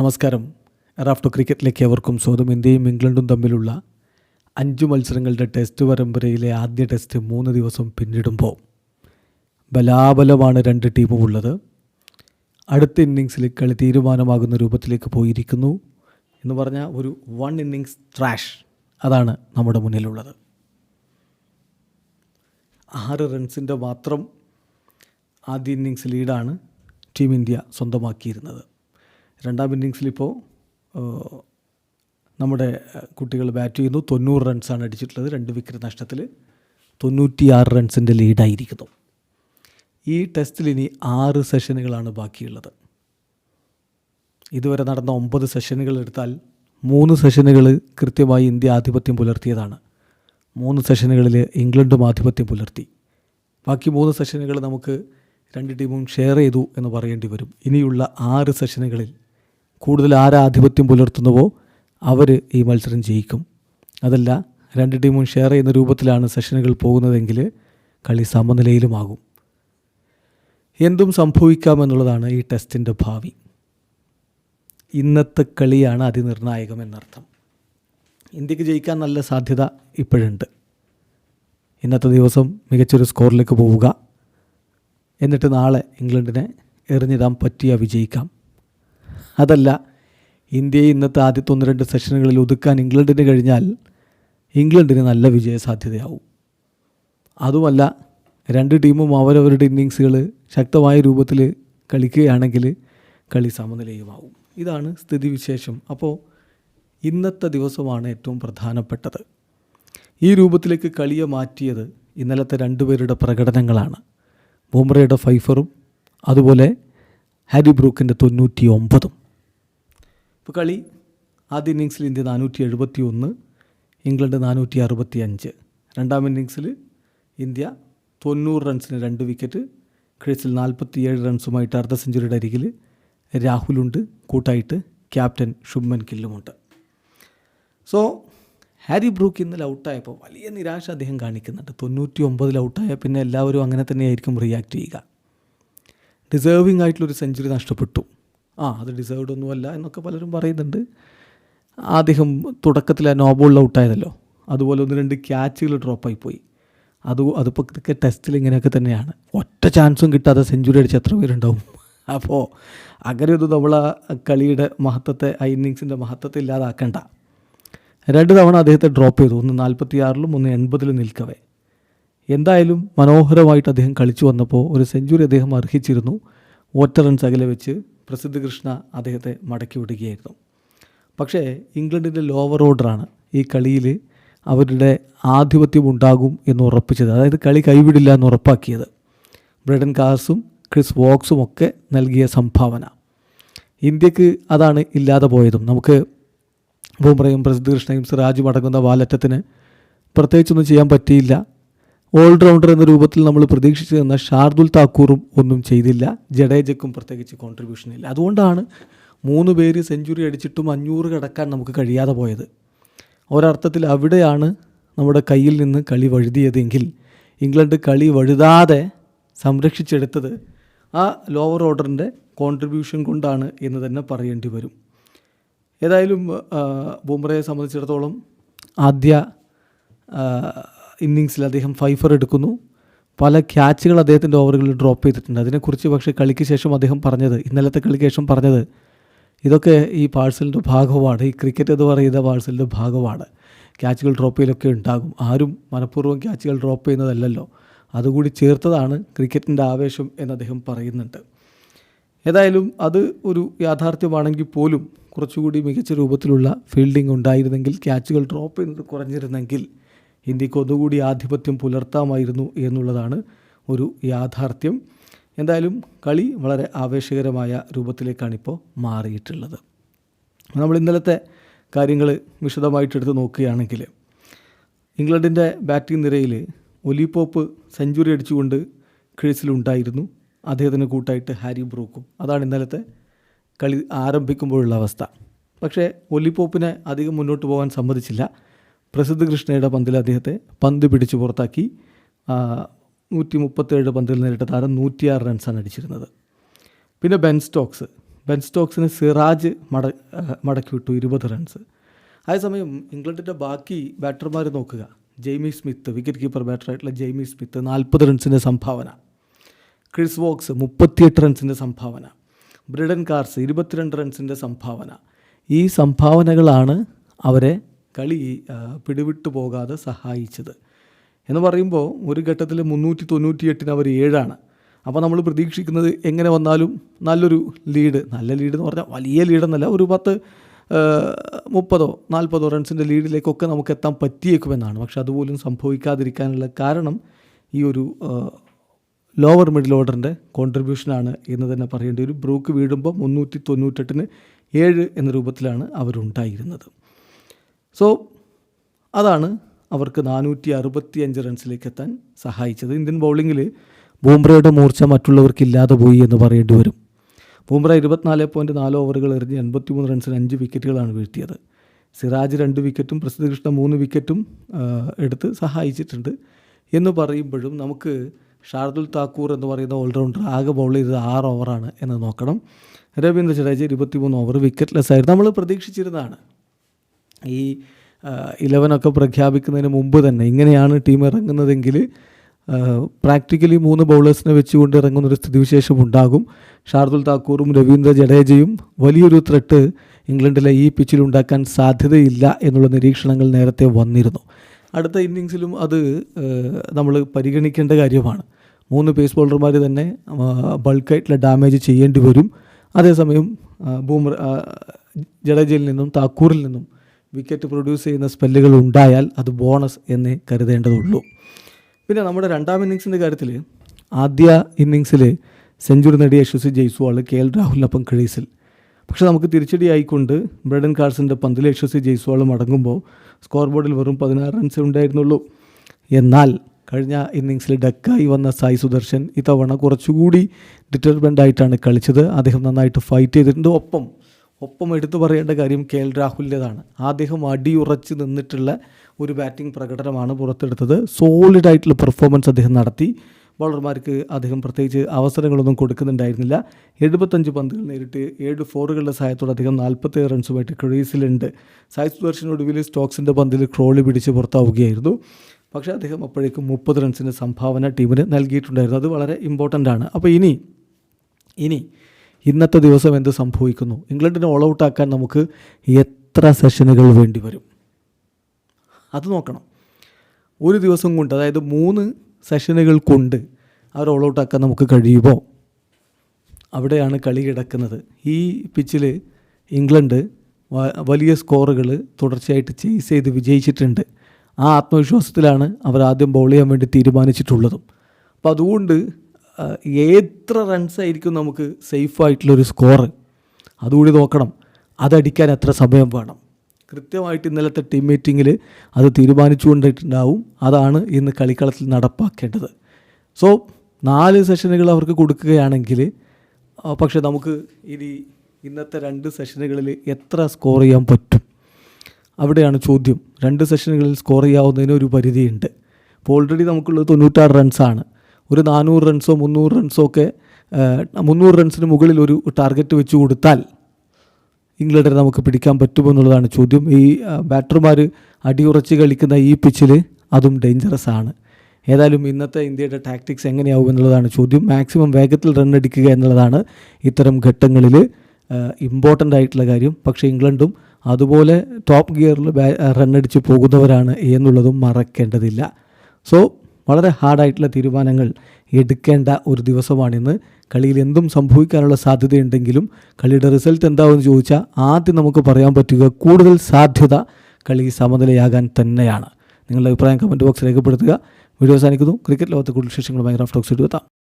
നമസ്കാരം. റാഫ്റ്റോ ക്രിക്കറ്റിലേക്ക് അവർക്കും സ്വന്തം ഇന്ത്യയും ഇംഗ്ലണ്ടും തമ്മിലുള്ള അഞ്ച് മത്സരങ്ങളുടെ ടെസ്റ്റ് പരമ്പരയിലെ ആദ്യ ടെസ്റ്റ് മൂന്ന് ദിവസം പിന്നിടുമ്പോൾ ബലാബലമാണ് രണ്ട് ടീമും ഉള്ളത്. അടുത്ത ഇന്നിങ്സിൽ കളി തീരുമാനമാകുന്ന രൂപത്തിലേക്ക് പോയിരിക്കുന്നു എന്ന് പറഞ്ഞാൽ ഒരു വൺ ഇന്നിങ്സ് ട്രാഷ് അതാണ് നമ്മുടെ മുന്നിലുള്ളത്. ആറ് റൺസിന്റെ മാത്രം ആദ്യ ഇന്നിങ്സ് ലീഡാണ് ടീം ഇന്ത്യ സ്വന്തമാക്കിയിരുന്നത്. രണ്ടാം ഇന്നിങ്സിലിപ്പോൾ നമ്മുടെ കുട്ടികൾ ബാറ്റ് ചെയ്യുന്നു. തൊണ്ണൂറ് റൺസാണ് അടിച്ചിട്ടുള്ളത്. രണ്ട് വിക്കറ്റ് നഷ്ടത്തിൽ തൊണ്ണൂറ്റിയാറ് റൺസിന്റെ ലീഡായിരിക്കുന്നു ഈ ടെസ്റ്റിൽ ഇനി ആറ് സെഷനുകളാണ് ബാക്കിയുള്ളത്. ഇതുവരെ നടന്ന ഒമ്പത് സെഷനുകൾ എടുത്താൽ മൂന്ന് സെഷനുകൾ കൃത്യമായി ഇന്ത്യ ആധിപത്യം പുലർത്തിയതാണ്. മൂന്ന് സെഷനുകളിൽ ഇംഗ്ലണ്ടും ആധിപത്യം പുലർത്തി. ബാക്കി മൂന്ന് സെഷനുകൾ നമുക്ക് രണ്ട് ടീമും ഷെയർ ചെയ്തു എന്ന് പറയേണ്ടി വരും. ഇനിയുള്ള ആറ് സെഷനുകളിൽ കൂടുതൽ ആരാധിപത്യം പുലർത്തുന്നുവോ അവർ ഈ മത്സരം ജയിക്കും. അതല്ല രണ്ട് ടീമും ഷെയർ ചെയ്യുന്ന രൂപത്തിലാണ് സെഷനുകൾ പോകുന്നതെങ്കിൽ കളി സമനിലയിലുമാകും. എന്തും സംഭവിക്കാമെന്നുള്ളതാണ് ഈ ടെസ്റ്റിന്റെ ഭാവി. ഇന്നത്തെ കളിയാണ് അതിനിർണായകം എന്നർത്ഥം. ഇന്ത്യയ്ക്ക് ജയിക്കാൻ നല്ല സാധ്യത ഇപ്പോഴുണ്ട്. ഇന്നത്തെ ദിവസം മികച്ചൊരു സ്കോറിലേക്ക് പോവുക. എന്നിട്ട് നാളെ ഇംഗ്ലണ്ടിനെ എറിഞ്ഞിടാൻ പറ്റിയ വിജയിക്കാം. അതല്ല ഇന്ത്യയെ ഇന്നത്തെ ആദ്യത്തെ ഒന്ന് രണ്ട് സെഷനുകളിൽ ഒതുക്കാൻ ഇംഗ്ലണ്ടിന് കഴിഞ്ഞാൽ ഇംഗ്ലണ്ടിന് നല്ല വിജയ സാധ്യതയാവും അതുമല്ല രണ്ട് ടീമും അവരവരുടെ ഇന്നിങ്സുകൾ ശക്തമായ രൂപത്തിൽ കളിക്കുകയാണെങ്കിൽ കളി സമനിലയുമാവും. ഇതാണ് സ്ഥിതിവിശേഷം. അപ്പോൾ ഇന്നത്തെ ദിവസമാണ് ഏറ്റവും പ്രധാനപ്പെട്ടത്. ഈ രൂപത്തിലേക്ക് കളിയെ മാറ്റിയത് ഇന്നലത്തെ രണ്ടുപേരുടെ പ്രകടനങ്ങളാണ്. ബുംറയുടെ ഫൈഫറും അതുപോലെ ഹാരി ബ്രൂക്കിന്റെ തൊണ്ണൂറ്റി ഒമ്പതും ഇപ്പോൾ കളി. ആദ്യ ഇന്നിങ്സിൽ ഇന്ത്യ നാനൂറ്റി എഴുപത്തി ഒന്ന് ഇംഗ്ലണ്ട് നാനൂറ്റി അറുപത്തി അഞ്ച് രണ്ടാം ഇന്നിങ്സിൽ ഇന്ത്യ തൊണ്ണൂറ് റൺസിന് രണ്ട് വിക്കറ്റ് ക്രീസിൽ നാൽപ്പത്തിയേഴ് റൺസുമായിട്ട് അർദ്ധ സെഞ്ചുറിയുടെ അരികിൽ രാഹുലുണ്ട് കൂട്ടായിട്ട് ക്യാപ്റ്റൻ ശുഭ്മൻ കില്ലുമുണ്ട് സോ ഹാരി ബ്രൂക്ക് ഇന്നലെ ഔട്ടായപ്പോൾ വലിയ നിരാശ അദ്ദേഹം കാണിക്കുന്നുണ്ട്. തൊണ്ണൂറ്റി ഒമ്പതിൽ ഔട്ടായ പിന്നെ എല്ലാവരും അങ്ങനെ തന്നെയായിരിക്കും റിയാക്ട് ചെയ്യുക. ഡിസേർവിംഗ് ആയിട്ടുള്ളൊരു സെഞ്ചുറി നഷ്ടപ്പെട്ടു. ആ അത് ഡിസേർവ്ഡ് ഒന്നുമല്ല എന്നൊക്കെ പലരും പറയുന്നുണ്ട്. അദ്ദേഹം തുടക്കത്തിൽ ആ നോബോളിൽ ഔട്ടായതല്ലോ അതുപോലെ ഒന്ന് രണ്ട് ക്യാച്ചുകൾ ഡ്രോപ്പായി പോയി. അത് അതിപ്പോൾ ക്രിക്കറ്റ് ടെസ്റ്റിൽ ഇങ്ങനെയൊക്കെ തന്നെയാണ്. ഒറ്റ ചാൻസും കിട്ടാതെ സെഞ്ചുറി അടിച്ച് എത്ര പേരുണ്ടാവും? അപ്പോൾ അങ്ങനെ ഒന്നും നമ്മൾ ആ കളിയുടെ മഹത്വത്തെ ആ ഇന്നിങ്സിന്റെ മഹത്വത്തെ ഇല്ലാതാക്കണ്ട. രണ്ട് തവണ അദ്ദേഹത്തെ ഡ്രോപ്പ് ചെയ്തു. ഒന്ന് നാൽപ്പത്തി ആറിലും ഒന്ന് എൺപതിലും നിൽക്കവേ. എന്തായാലും മനോഹരമായിട്ട് അദ്ദേഹം കളിച്ചു വന്നപ്പോൾ ഒരു സെഞ്ചുറി അദ്ദേഹം അർഹിച്ചിരുന്നു. ഒറ്റ റൺസ് അകലെ വെച്ച് പ്രസിദ്ധ കൃഷ്ണ അദ്ദേഹത്തെ മടക്കി വിടുകയായിരുന്നു. പക്ഷേ ഇംഗ്ലണ്ടിന്റെ ലോവർ ഓർഡറാണ് ഈ കളിയിൽ അവരുടെ ആധിപത്യം ഉണ്ടാകും എന്ന് ഉറപ്പിച്ചത്. അതായത് കളി കൈവിടില്ല എന്ന് ഉറപ്പാക്കിയത്. ബ്രിഡൻ കാർസും ക്രിസ് വോക്സും ഒക്കെ നൽകിയ സംഭാവന. ഇന്ത്യയ്ക്ക് അതാണ് ഇല്ലാതെ പോയതും. നമുക്ക് ബുംറയും പ്രസിദ്ധ കൃഷ്ണയും സിറാജും അടങ്ങുന്ന വാലറ്റത്തിന് പ്രത്യേകിച്ചൊന്നും ചെയ്യാൻ പറ്റിയില്ല. ഓൾറൗണ്ടർ എന്ന രൂപത്തിൽ നമ്മൾ പ്രതീക്ഷിച്ചു തന്ന ഷാർദുൽ താക്കൂറും ഒന്നും ചെയ്തില്ല. ജഡേജക്കും പ്രത്യേകിച്ച് കോൺട്രിബ്യൂഷൻ ഇല്ല. അതുകൊണ്ടാണ് മൂന്ന് പേര് സെഞ്ചുറി അടിച്ചിട്ടും അഞ്ഞൂറ് കടക്കാൻ നമുക്ക് കഴിയാതെ പോയത്. ഒരർത്ഥത്തിൽ അവിടെയാണ് നമ്മുടെ കയ്യിൽ നിന്ന് കളി വഴുതിയതെങ്കിൽ ഇംഗ്ലണ്ട് കളി വഴുതാതെ സംരക്ഷിച്ചെടുത്തത് ആ ലോവർ ഓർഡറിന്റെ കോൺട്രിബ്യൂഷൻ കൊണ്ടാണ് എന്ന് തന്നെ പറയേണ്ടി വരും. ഏതായാലും ബുംറയെ സംബന്ധിച്ചിടത്തോളം ആദ്യ ഇന്നിങ്സിൽ അദ്ദേഹം ഫൈഫർ എടുക്കുന്നു. പല ക്യാച്ചുകൾ അദ്ദേഹത്തിന്റെ ഓവറുകളിൽ ഡ്രോപ്പ് ചെയ്തിട്ടുണ്ട്. അതിനെക്കുറിച്ച് പക്ഷേ കളിക്ക് ശേഷം അദ്ദേഹം പറഞ്ഞത് ഇന്നലത്തെ കളിക്ക് ശേഷം പറഞ്ഞത് ഇതൊക്കെ ഈ പാഴ്സലിന്റെ ഭാഗമാണ്. ഈ ക്രിക്കറ്റ് എന്ന് പറയുന്ന പാഴ്സലിന്റെ ഭാഗമാണ്. ക്യാച്ചുകൾ ഡ്രോപ്പ് ചെയ്യലൊക്കെ ഉണ്ടാകും. ആരും മനഃപൂർവം ക്യാച്ചുകൾ ഡ്രോപ്പ് ചെയ്യുന്നതല്ലല്ലോ. അതുകൂടി ചേർത്തതാണ് ക്രിക്കറ്റിന്റെ ആവേശം എന്ന് അദ്ദേഹം പറയുന്നുണ്ട്. ഏതായാലും അത് ഒരു യാഥാർത്ഥ്യമാണെങ്കിൽ പോലും കുറച്ചുകൂടി മികച്ച രൂപത്തിലുള്ള ഫീൽഡിംഗ് ഉണ്ടായിരുന്നെങ്കിൽ ക്യാച്ചുകൾ ഡ്രോപ്പ് ചെയ്യുന്നത് കുറഞ്ഞിരുന്നെങ്കിൽ ഇന്ത്യയ്ക്ക് ഒന്നുകൂടി ആധിപത്യം പുലർത്താമായിരുന്നു എന്നുള്ളതാണ് ഒരു യാഥാർത്ഥ്യം. എന്തായാലും കളി വളരെ ആവേശകരമായ രൂപത്തിലേക്കാണിപ്പോൾ മാറിയിട്ടുള്ളത്. നമ്മൾ ഇന്നലത്തെ കാര്യങ്ങൾ വിശദമായിട്ട് എടുത്ത് നോക്കുകയാണെങ്കിൽ ഇംഗ്ലണ്ടിന്റെ ബാറ്റിംഗ് നിരയിൽ ഒലിപോപ്പ് സെഞ്ചുറി അടിച്ചുകൊണ്ട് ക്രീസിലുണ്ടായിരുന്നു. അദ്ദേഹത്തിന് കൂട്ടായിട്ട് ഹാരി ബ്രൂക്കും. അതാണ് ഇന്നലത്തെ കളി ആരംഭിക്കുമ്പോഴുള്ള അവസ്ഥ. പക്ഷേ ഒലിപോപ്പിനെ അധികം മുന്നോട്ട് പോകാൻ സമ്മതിച്ചില്ല. പ്രസിദ്ധ കൃഷ്ണയുടെ പന്തിൽ അദ്ദേഹത്തെ പന്ത് പിടിച്ച് പുറത്താക്കി. നൂറ്റി മുപ്പത്തേഴ് പന്തിൽ നേരിട്ട താരം നൂറ്റിയാറ് റൺസാണ് അടിച്ചിരുന്നത്. പിന്നെ ബെൻ സ്റ്റോക്സ്. ബെൻ സ്റ്റോക്സിന് സിറാജ് മട മടക്കി വിട്ടു ഇരുപത് റൺസ്. അതേസമയം ഇംഗ്ലണ്ടിന്റെ ബാക്കി ബാറ്റർമാർ നോക്കുക. ജെയ്മി സ്മിത്ത് വിക്കറ്റ് കീപ്പർ ബാറ്ററായിട്ടുള്ള ജെയ്മി സ്മിത്ത് നാൽപ്പത് റൺസിന്റെ സംഭാവന. ക്രിസ് വോക്സ് മുപ്പത്തിയെട്ട് റൺസിന്റെ സംഭാവന. ബ്രിഡൻ കാർസ് ഇരുപത്തിരണ്ട് റൺസിന്റെ സംഭാവന. ഈ സംഭാവനകളാണ് അവരെ കളി പിടിവിട്ടു പോകാതെ സഹായിച്ചത്. എന്ന് പറയുമ്പോൾ ഒരു ഘട്ടത്തിൽ മുന്നൂറ്റി തൊണ്ണൂറ്റി എട്ടിന് അവർ ഏഴാണ്. അപ്പോൾ നമ്മൾ പ്രതീക്ഷിക്കുന്നത് എങ്ങനെ വന്നാലും നല്ലൊരു ലീഡ് നല്ല ലീഡ് എന്ന് പറഞ്ഞാൽ വലിയ ലീഡെന്നല്ല ഒരു പത്ത് മുപ്പതോ നാൽപ്പതോ റൺസിന്റെ ലീഡിലേക്കൊക്കെ നമുക്ക് എത്താൻ പറ്റിയേക്കുമെന്നാണ്. പക്ഷെ അതുപോലും സംഭവിക്കാതിരിക്കാനുള്ള കാരണം ഈ ഒരു ലോവർ മിഡിൽ ഓർഡറിന്റെ കോൺട്രിബ്യൂഷനാണ് എന്ന് തന്നെ പറയേണ്ടി വരും. ബ്രൂക്ക് വീഴുമ്പോൾ മുന്നൂറ്റി തൊണ്ണൂറ്റെട്ടിന് ഏഴ് എന്ന രൂപത്തിലാണ് അവരുണ്ടായിരുന്നത്. സോ അതാണ് അവർക്ക് നാനൂറ്റി അറുപത്തി അഞ്ച് റൺസിലേക്ക് എത്താൻ സഹായിച്ചത്. ഇന്ത്യൻ ബൗളിങ്ങിൽ ബൂംബ്രയുടെ മൂർച്ച മറ്റുള്ളവർക്ക് ഇല്ലാതെ പോയി എന്ന് പറയേണ്ടി വരും. ബൂംബ്ര ഇരുപത്തിനാല് പോയിന്റ് നാല് ഓവറുകൾ എറിഞ്ഞ് എൺപത്തി മൂന്ന് റൺസിന് അഞ്ച് വിക്കറ്റുകളാണ് വീഴ്ത്തിയത്. സിറാജ് രണ്ട് വിക്കറ്റും പ്രസിദ്ധ കൃഷ്ണ മൂന്ന് വിക്കറ്റും എടുത്ത് സഹായിച്ചിട്ടുണ്ട്. എന്ന് പറയുമ്പോഴും നമുക്ക് ഷാർദുൽ താക്കൂർ എന്ന് പറയുന്ന ഓൾറൗണ്ടർ ആകെ ബൗൾ ചെയ്തത് ആറ് ഓവറാണ് എന്ന് നോക്കണം. രവീന്ദ്ര ജഡേജ ഇരുപത്തിമൂന്ന് ഓവർ വിക്കറ്റ്ലെസ് ആയിരുന്നു. നമ്മൾ പ്രതീക്ഷിച്ചിരുന്നതാണ്. ഈ ഇലവനൊക്കെ പ്രഖ്യാപിക്കുന്നതിന് മുമ്പ് തന്നെ ഇങ്ങനെയാണ് ടീം ഇറങ്ങുന്നതെങ്കിൽ പ്രാക്ടിക്കലി മൂന്ന് ബൗളേഴ്സിനെ വെച്ചുകൊണ്ട് ഇറങ്ങുന്നൊരു സ്ഥിതിവിശേഷം ഉണ്ടാകും. ഷാർദുൽ താക്കൂറും രവീന്ദ്ര ജഡേജയും വലിയൊരു ത്രെട്ട് ഇംഗ്ലണ്ടിലെ ഈ പിച്ചിൽ ഉണ്ടാക്കാൻ സാധ്യതയില്ല എന്നുള്ള നിരീക്ഷണങ്ങൾ നേരത്തെ വന്നിരുന്നു. അടുത്ത ഇന്നിങ്സിലും അത് നമ്മൾ പരിഗണിക്കേണ്ട കാര്യമാണ്. മൂന്ന് പേസ് ബോളർമാർ തന്നെ ബൾക്കായിട്ടുള്ള ഡാമേജ് ചെയ്യേണ്ടി വരും. അതേസമയം ബൂമർ ജഡേജയിൽ നിന്നും താക്കൂറിൽ നിന്നും വിക്കറ്റ് പ്രൊഡ്യൂസ് ചെയ്യുന്ന സ്പെല്ലുകൾ ഉണ്ടായാൽ അത് ബോണസ് എന്ന് കരുതേണ്ടതുള്ളൂ. പിന്നെ നമ്മുടെ രണ്ടാം ഇന്നിങ്സിന്റെ കാര്യത്തിൽ ആദ്യ ഇന്നിങ്സിൽ സെഞ്ചുറി നേടിയ ശുസി ജയ്സ്വാൾ കെ എൽ രാഹുലിനൊപ്പം ക്രീസിൽ. പക്ഷെ നമുക്ക് തിരിച്ചടി ആയിക്കൊണ്ട് ബ്രഡൻ കാർസിന്റെ പന്തിൽ യശസ്വി ജയ്സ്വാൾ മടങ്ങുമ്പോൾ സ്കോർ ബോർഡിൽ വെറും പതിനാറ് റൺസ് ഉണ്ടായിരുന്നുള്ളൂ. എന്നാൽ കഴിഞ്ഞ ഇന്നിങ്സിൽ ഡക്കായി വന്ന സായി സുദർശൻ ഇത്തവണ കുറച്ചുകൂടി ഡിറ്റർബന്റ് ആയിട്ടാണ് കളിച്ചത്. അദ്ദേഹം നന്നായിട്ട് ഫൈറ്റ് ചെയ്തിട്ടുണ്ട്. ഒപ്പം ഒപ്പം എടുത്തു പറയേണ്ട കാര്യം കെ എൽ രാഹുലിന്റെതാണ്. അദ്ദേഹം അടിയുറച്ച് നിന്നിട്ടുള്ള ഒരു ബാറ്റിംഗ് പ്രകടനമാണ് പുറത്തെടുത്തത്. സോളിഡ് ആയിട്ടുള്ള പെർഫോമൻസ് അദ്ദേഹം നടത്തി. ബൗളർമാർക്ക് അദ്ദേഹം പ്രത്യേകിച്ച് അവസരങ്ങളൊന്നും കൊടുക്കുന്നുണ്ടായിരുന്നില്ല. എഴുപത്തഞ്ച് പന്തുകൾ നേരിട്ട് ഏഴ് ഫോറുകളുടെ സഹായത്തോടെ അദ്ദേഹം നാൽപ്പത്തേഴ് റൺസുമായിട്ട് ക്രീസിലുണ്ട് സായി സുദർശൻ ഒടുവിൽ സ്റ്റോക്സിന്റെ പന്തിൽ ക്രോളി പിടിച്ച് പുറത്താവുകയായിരുന്നു. പക്ഷേ അദ്ദേഹം അപ്പോഴേക്കും മുപ്പത് റൺസിന്റെ സംഭാവന ടീമിന് നൽകിയിട്ടുണ്ടായിരുന്നു. അത് വളരെ ഇമ്പോർട്ടന്റ് ആണ്. അപ്പോൾ ഇനി ഇനി ഇന്നത്തെ ദിവസം എന്ത് സംഭവിക്കുന്നു? ഇംഗ്ലണ്ടിനെ ഓൾ ഔട്ട് ആക്കാൻ നമുക്ക് എത്ര സെഷനുകൾ വേണ്ടി വരും? അത് നോക്കണം. ഒരു ദിവസം കൊണ്ട് അതായത് മൂന്ന് സെഷനുകൾ കൊണ്ട് അവർ ഓൾ ഔട്ട് ആക്കാൻ നമുക്ക് കഴിയുമോ? അവിടെയാണ് കളി കിടക്കുന്നത്. ഈ പിച്ചിൽ ഇംഗ്ലണ്ട് വലിയ സ്കോറുകൾ തുടർച്ചയായിട്ട് ചേസ് ചെയ്ത് വിജയിച്ചിട്ടുണ്ട്. ആ ആത്മവിശ്വാസത്തിലാണ് അവർ ആദ്യം ബോൾ ചെയ്യാൻ വേണ്ടി തീരുമാനിച്ചിട്ടുള്ളതും. അപ്പോൾ അതുകൊണ്ട് എത്ര റൺസ് ആയിരിക്കും നമുക്ക് സേഫായിട്ടുള്ളൊരു സ്കോറ് അതുകൂടി നോക്കണം. അതടിക്കാൻ എത്ര സമയം വേണം? കൃത്യമായിട്ട് ഇന്നലത്തെ ടീം മീറ്റിങ്ങിൽ അത് തീരുമാനിച്ചുകൊണ്ടിട്ടുണ്ടാവും. അതാണ് ഇന്ന് കളിക്കളത്തിൽ നടപ്പാക്കേണ്ടത്. സോ നാല് സെഷനുകൾ അവർക്ക് കൊടുക്കുകയാണെങ്കിൽ പക്ഷേ നമുക്ക് ഇനി ഇന്നത്തെ രണ്ട് സെഷനുകളിൽ എത്ര സ്കോർ ചെയ്യാൻ പറ്റും? അവിടെയാണ് ചോദ്യം. രണ്ട് സെഷനുകളിൽ സ്കോർ ചെയ്യാവുന്നതിന് ഒരു പരിധിയുണ്ട്. ഇപ്പോൾ ഓൾറെഡി നമുക്കുള്ളത് തൊണ്ണൂറ്റാറ് റൺസാണ് ഒരു നാനൂറ് റൺസോ മുന്നൂറ് റൺസോ ഒക്കെ മുന്നൂറ് റൺസിന് മുകളിൽ ഒരു ടാർഗറ്റ് വെച്ച് കൊടുത്താൽ ഇംഗ്ലണ്ടിനെ നമുക്ക് പിടിക്കാൻ പറ്റുമോ എന്നുള്ളതാണ് ചോദ്യം. ഈ ബാറ്റർമാർ അടിയുറച്ച് കളിക്കുന്ന ഈ പിച്ചിൽ അതും ഡേഞ്ചറസ് ആണ്. ഏതായാലും ഇന്നത്തെ ഇന്ത്യയുടെ ടാക്ടിക്സ് എങ്ങനെയാവും എന്നുള്ളതാണ് ചോദ്യം. മാക്സിമം വേഗത്തിൽ റൺ അടിക്കുക എന്നുള്ളതാണ് ഇത്തരം ഘട്ടങ്ങളിൽ ഇമ്പോർട്ടന്റ് ആയിട്ടുള്ള കാര്യം. പക്ഷേ ഇംഗ്ലണ്ടും അതുപോലെ ടോപ്പ് ഗിയറിൽ റൺ റണ്ണടിച്ച് പോകുന്നവരാണ് എന്നുള്ളതും മറക്കേണ്ടതില്ല. സോ വളരെ ഹാർഡായിട്ടുള്ള തീരുമാനങ്ങൾ എടുക്കേണ്ട ഒരു ദിവസമാണിന്ന്. കളിയിൽ എന്തും സംഭവിക്കാനുള്ള സാധ്യതയുണ്ടെങ്കിലും കളിയുടെ റിസൾട്ട് എന്താവെന്ന് ചോദിച്ചാൽ ആദ്യം നമുക്ക് പറയാൻ പറ്റുക കൂടുതൽ സാധ്യത കളി സമനിലയാകാൻ തന്നെയാണ്. നിങ്ങളുടെ അഭിപ്രായം കമന്റ് ബോക്സ് രേഖപ്പെടുത്തുക. വീഡിയോ അവസാനിക്കുന്നു. ക്രിക്കറ്റ് ലോകത്തെ കൂടുതൽ വിശേഷങ്ങളുമായി റാഫ് ടോക്സ് എടുത്താം